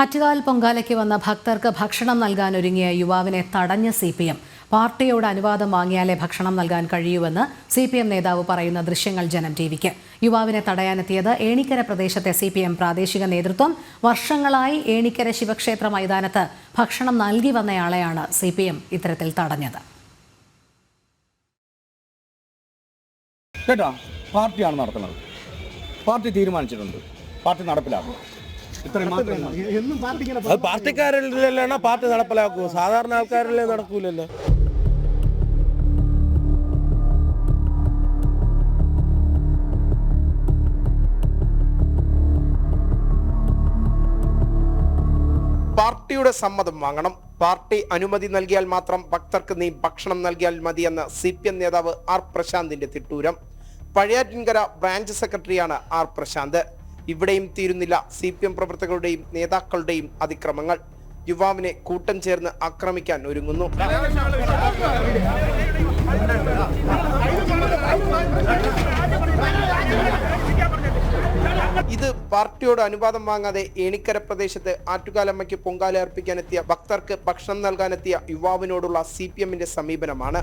ആറ്റുകാൽ പൊങ്കാലയ്ക്ക് വന്ന ഭക്തർക്ക് ഭക്ഷണം നൽകാൻ ഒരുങ്ങിയ യുവാവിനെ തടഞ്ഞ സി പി എം. പാർട്ടിയോട് അനുവാദം വാങ്ങിയാലേ ഭക്ഷണം നൽകാൻ കഴിയൂവെന്ന് സി പി എം നേതാവ് പറയുന്ന ദൃശ്യങ്ങൾ ജനം ടി വിക്ക്. യുവാവിനെ തടയാനെത്തിയത് ഏണിക്കര പ്രദേശത്തെ സി പി എം പ്രാദേശിക നേതൃത്വം വർഷങ്ങളായി ഏണിക്കര ശിവക്ഷേത്ര മൈതാനത്ത് ഭക്ഷണം നൽകി വന്നയാളെയാണ് സി പി എം ഇത്തരത്തിൽ തടഞ്ഞത്. കേട്ടോ? പാർട്ടിയാണ് നടത്തുന്നത്. പാർട്ടി തീരുമാനിച്ചിട്ടുണ്ട്. പാർട്ടി നടപ്പിലാക്കും അത് പാർട്ടിക്കാരിലാണ് പാർട്ടി നടപ്പിലാക്കൂ സാധാരണ ആൾക്കാരല്ലേ നടക്കൂലല്ലേ? പാർട്ടിയുടെ സമ്മതം വാങ്ങണം. പാർട്ടി അനുമതി നൽകിയാൽ മാത്രം ഭക്തർക്ക് നീ ഭക്ഷണം നൽകിയാൽ മതിയെന്ന് സി പി എം നേതാവ് ആർ പ്രശാന്തിന്റെ തിട്ടൂരം. പഴയാറ്റിൻകര ബ്രാഞ്ച് സെക്രട്ടറിയാണ് ആർ പ്രശാന്ത്. ഇവിടെയും തീരുന്നില്ല സി പി എം പ്രവർത്തകരുടെയും നേതാക്കളുടെയും അതിക്രമങ്ങൾ. യുവാവിനെ കൂട്ടം ചേർന്ന് ആക്രമിക്കാൻ ഒരുങ്ങുന്നു. ഇത് പാർട്ടിയോട് അനുവാദം വാങ്ങാതെ ഏണിക്കര പ്രദേശത്ത് ആറ്റുകാലമ്മയ്ക്ക് പൊങ്കാല അർപ്പിക്കാനെത്തിയ ഭക്തർക്ക് ഭക്ഷണം നൽകാനെത്തിയ യുവാവിനോടുള്ള സി പി എമ്മിന്റെ സമീപനമാണ്.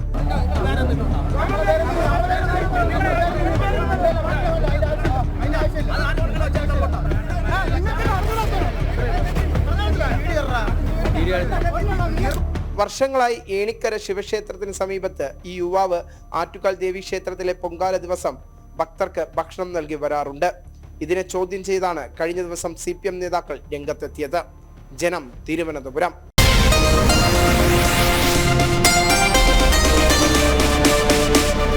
വർഷങ്ങളായി ഏണിക്കര ശിവക്ഷേത്രത്തിന് സമീപത്ത് ഈ യുവാവ് ആറ്റുകാൽ ദേവി ക്ഷേത്രത്തിലെ പൊങ്കാല ദിവസം ഭക്തർക്ക് ഭക്ഷണം നൽകി വരാറുണ്ട്. ഇതിനെ ചോദ്യം ചെയ്താണ് കഴിഞ്ഞ ദിവസം സി നേതാക്കൾ രംഗത്തെത്തിയത്. ജനം തിരുവനന്തപുരം.